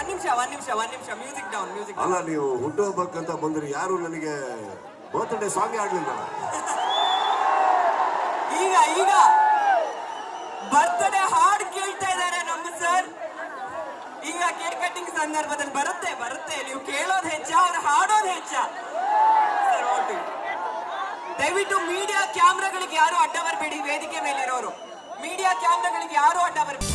ಒಂದ್ ನಿಮಿಷ ಒಂದ್ ನಿಮಿಷ ಒಂದ್ ನಿಮಿಷ. ಮ್ಯೂಸಿಕ್ ಡೌನ್ ಮ್ಯೂಸಿಕ್ ಅಲ್ಲ ನೀವು ಅಂತ ಬಂದ್ರೆ ಯಾರು ನನಗೆ ಬರ್ತ್ಡೇ ಸಾಂಗ್ ಆಡ್ಲಿಲ್ಲ ಈಗ ಈಗ. ಬರ್ತಡೇ ಹಾಡ್ ಕೇಳ್ತಾ ಇದ್ದಾರೆ ನಮ್ಮ ಸರ್ ಈಗ ಕೇಕ್ ಕಟ್ಟಿಂಗ್ ಸಂದರ್ಭದಲ್ಲಿ ಬರುತ್ತೆ ಬರುತ್ತೆ. ನೀವು ಕೇಳೋದು ಹೆಚ್ಚ ಅವ್ರು ಹಾಡೋದು ಹೆಚ್ಚ. ದಯವಿಟ್ಟು ಮೀಡಿಯಾ ಕ್ಯಾಮ್ರಾಗಳಿಗೆ ಯಾರು ಅಡ್ಡ ಬರಬೇಡಿ ವೇದಿಕೆ ಮೇಲೆ ಇರೋರು ಮೀಡಿಯಾ ಕ್ಯಾಮ್ರಾಗಳಿಗೆ ಯಾರು ಅಡ್ಡ ಬರಬೇಡಿ